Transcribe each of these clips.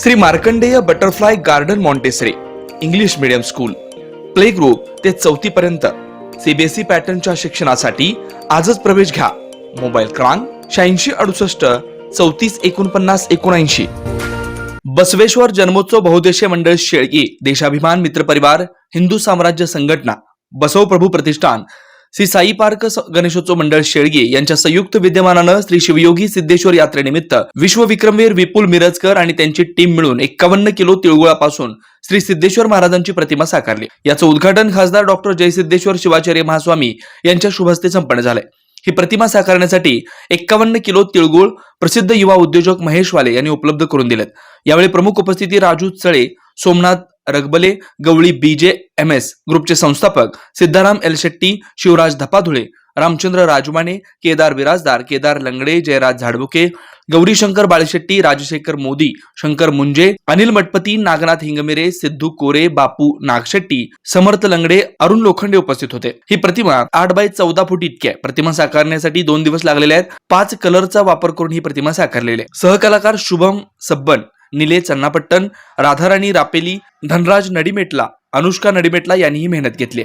Shri Markandeya butterfly garden Montessori English medium school. Play group ते चौथी पर्यंत. CBSE पॅटर्नच्या शिक्षणासाठी आजच प्रवेश घ्या. मोबाईल क्रमांक शहाऐंशी अडुसष्ट चौतीस एकोणपन्नास एकोणऐंशी. बसवेश्वर जन्मोत्सव बहुद्देशीय मंडळ शेळकी देशाभिमान मित्र परिवार हिंदू साम्राज्य संघटना बसव प्रभू प्रतिष्ठान श्री साई पार्क गणेशोत्सव मंडळ शेळगे यांच्या संयुक्त विद्यमानानं श्री शिवयोगी सिद्धेश्वर यात्रेनिमित्त विश्वविक्रमवीर विपुल मिरजकर आणि त्यांची टीम मिळून एक्कावन्न किलो तिळगुळापासून श्री सिद्धेश्वर महाराजांची प्रतिमा साकारली. याचं उद्घाटन खासदार डॉक्टर जयसिद्धेश्वर शिवाचार्य महास्वामी यांच्या शुभहस्ते संपन्न झालंय ही प्रतिमा साकारण्यासाठी एक्कावन्न किलो तिळगुळ प्रसिद्ध युवा उद्योजक महेश वाले यांनी उपलब्ध करून दिलेत. यावेळी प्रमुख उपस्थिती Raju Chale Somnath Ragbale Gawali B J M S ग्रुपचे संस्थापक सिद्धाराम एल शेट्टी शिवराज धपाधुळे रामचंद्र राजमाने केदार विराजदार केदार लंगडे जयराज झाडबुके गौरीशंकर बाळशेट्टी राजशेखर मोदी शंकर मुंजे अनिल मटपती नागनाथ हिंगमिरे सिद्धू कोरे बापू नागशेट्टी समर्थ लंगडे अरुण लोखंडे उपस्थित होते. ही प्रतिमा आठ बाय चौदा फूट इतकी आहे. प्रतिमा साकारण्यासाठी दोन दिवस लागलेले आहेत. पाच कलरचा वापर करून ही प्रतिमा साकारलेली आहे. सहकलाकार शुभम सब्बन निले चन्नापट्टन राधाराणी रापेली धनराज नडीमेटला अनुष्का नडीमेटला यांनीही मेहनत घेतली.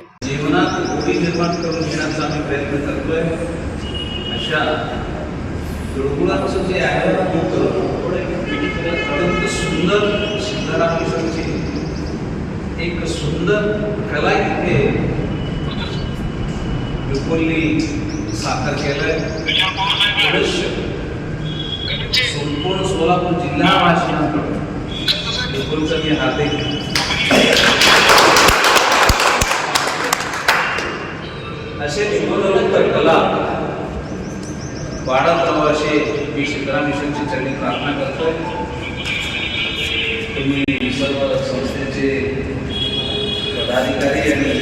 एक सुंदर कला इथे विपुलनी साकार केलंय. एकूण सोलापूर जिल्हा वासियांकडून मी हार्दिक असे निवडणूक कला. वाढत राहावं असे मी सिद्धराम मिशनची त्यांनी प्रार्थना करतो तुम्ही सर्व संस्थेचे पदाधिकारी आणि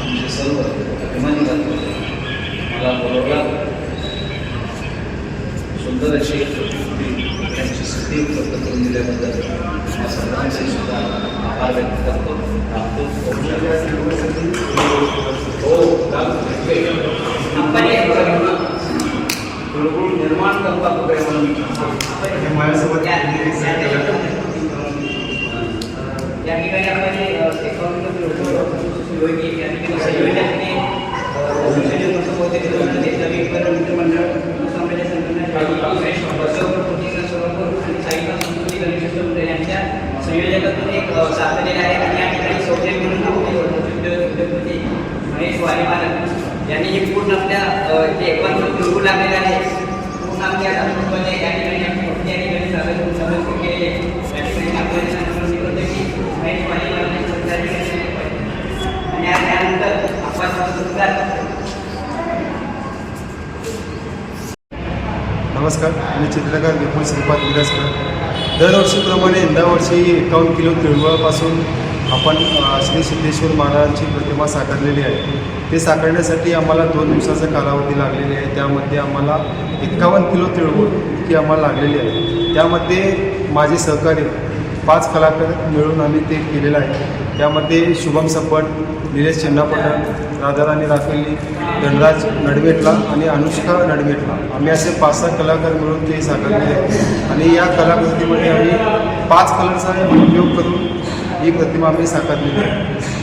आमचे सर्व अभिमान करतो मला बोलवला सुंदर अशी त्यांची सिद्धी उपलब्ध करून दिल्याबद्दल या सुद्धा आभार व्यक्त करतो हो गुळगुळ निर्माण करता प्रेम या ठिकाणी आपण हे, अ, एकावन्न किलो शिवयोगी या ठिकाणी संयोजकांनी, कसं होते ते ते मित्रमंडळ, संयोजकातून एक अ, आहे आणि या ठिकाणी सौजन्य म्हणून यांनी हे पूर्ण आपल्या जे आहे पूर्ण आपल्या दातृत्वाने या ठिकाणी ठिकाणी सादर या ठिकाणी महेश पाहिजे. आणि त्यानंतर आपण सुद्धा नमस्कार मी चित्रकार विपुल श्रीपाद विलासकर. दरवर्षीप्रमाणे यंदा वर्षी एकावन्न किलो तिळगुळापासून आपण श्री सिद्धेश्वर महाराजांची प्रतिमा साकारलेली आहे. ते साकारण्यासाठी आम्हाला दोन दिवसाचा कालावधी लागलेली आहे. त्यामध्ये आम्हाला एकावन्न किलो तिळगुळ इतकी आम्हाला लागलेली आहे. त्यामध्ये माझे सहकारी पाच कलाकार मिळून आम्ही ते केलेलं आहे. त्यामध्ये शुभम सप्पट निलेश चिन्नापटन राधाराणी राफेली धनराज नडवेटला आणि अनुष्का नडवेटला आम्ही असे पाच सहा कलाकार मिळून ते साकारलेले आहेत. आणि या कलाकृतीमध्ये आम्ही पाच कलरचा उपयोग करून ही प्रतिमा आम्ही साकारलेली आहे.